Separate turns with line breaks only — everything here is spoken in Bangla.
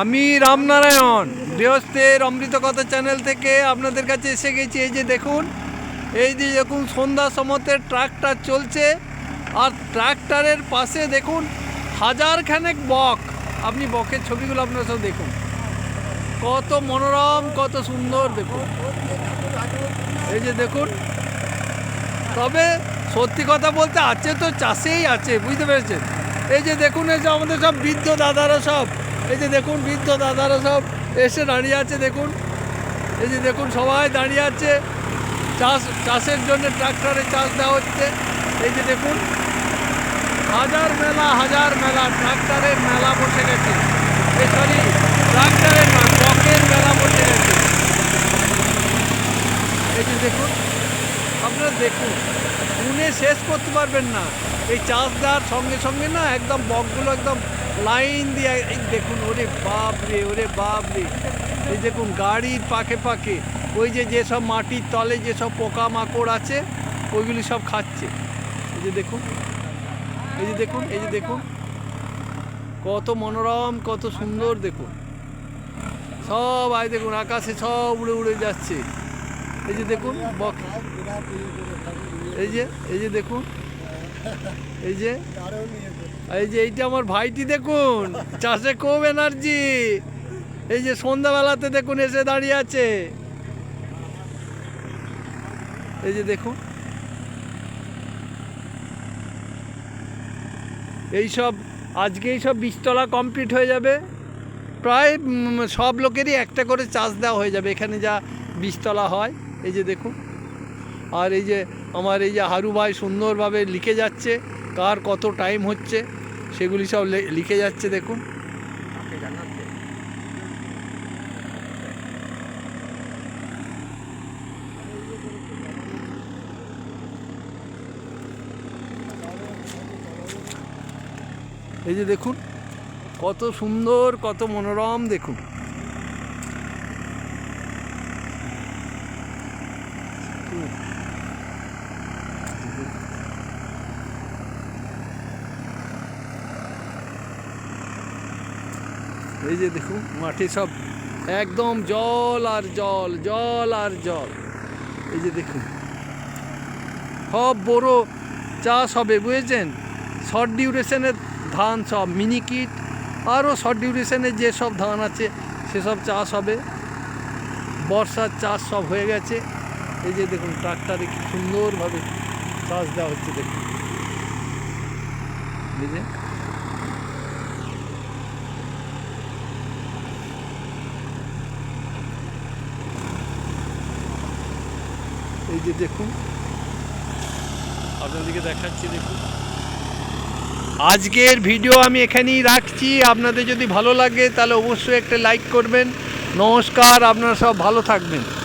আমি রামনারায়ণ গৃহস্থের অমৃত কথা চ্যানেল থেকে আপনাদের কাছে এসে গেছি। এই যে দেখুন, এই যে দেখুন, সন্ধ্যা সময়তে ট্রাক্টর চলছে। আর ট্রাক্টরের পাশে দেখুন, হাজার খানেক বক। আপনি বকের ছবিগুলো আপনারা সব দেখুন। কত মনোরম, কত সুন্দর দেখুন। এই যে দেখুন, তবে সত্যি কথা বলতে আছে তো চাষেই আছে, বুঝতে পেরেছেন? এই যে দেখুন, এই যে আমাদের সব বৃদ্ধ দাদারা সব, এই যে দেখুন, বৃদ্ধ দাদারা সব এসে দাঁড়িয়ে আছে, দেখুন। এই যে দেখুন, সবাই দাঁড়িয়ে আছে। চাষ, চাষের জন্য ট্রাক্টরে চাষ দেওয়া হচ্ছে। এই যে দেখুন, হাজার মেলা হাজার মেলা ট্রাক্টরের মেলা বসে গেছে। সরি ট্রাক্টরের না মেলা বসে গেছে। এই যে দেখুন আপনারা দেখুন গুনে শেষ করতে পারবেন না। এই চাষ দেওয়ার সঙ্গে সঙ্গে না একদম বকগুলো একদম লাইন দিয়ে দেখুন, ওরে বাপ রে, ওরে বাপ রে। এই দেখুন, গাড়ির পাকে পাকে, ওই যে যেসব মাটির তলে যেসব পোকামাকড় আছে, ওইগুলি সব খাচ্ছে। এই যে দেখুন, এই যে দেখুন, এই যে দেখুন, কত মনোরম, কত সুন্দর দেখুন। সব আয় দেখুন, আকাশে সব উড়ে উড়ে যাচ্ছে। এই যে দেখুন এই যে এই যে দেখুন। এই যে এই যে এইটা আমার ভাইটি দেখুন, চাষে খুব এনার্জি এই যে সন্ধ্যাবেলাতে দেখুন এসে দাঁড়িয়ে আছে। এই যে দেখুন। এই সব আজকেই সব বীজতলা কমপ্লিট হয়ে যাবে। প্রায় সব লোকেরই একটা করে চাষ দেওয়া হয়ে যাবে। এখানে যা বীজতলা হয় এই যে দেখুন। আর এই যে আমার এই যে হারু ভাই সুন্দরভাবে লিখে যাচ্ছে, কার কত টাইম হচ্ছে, সেগুলি সব লিখে যাচ্ছে দেখুন। এই যে দেখুন, কত সুন্দর, কত মনোরম দেখুন। এই যে দেখুন মাঠে সব একদম জল আর জল জল আর জল। এই যে দেখুন সব বড় চাষ হবে, বুঝেছেন? শর্ট ডিউরেশনের ধান সব মিনিকিট আরও শর্ট ডিউরেশনের যেসব ধান আছে, সেসব চাষ হবে। বর্ষার চাষ সব হয়ে গেছে। এই যে দেখুন ট্রাক্টরে কি সুন্দরভাবে চাষ দেওয়া হচ্ছে, দেখুন। এই যে। এই যে দেখুন। আপনাদেরকে দেখাচ্ছি, দেখুন। আজকের ভিডিও আমি এখানেই রাখছি। আপনাদের যদি ভালো লাগে, তাহলে অবশ্যই একটা লাইক করবেন। নমস্কার, আপনারা সব ভালো থাকবেন।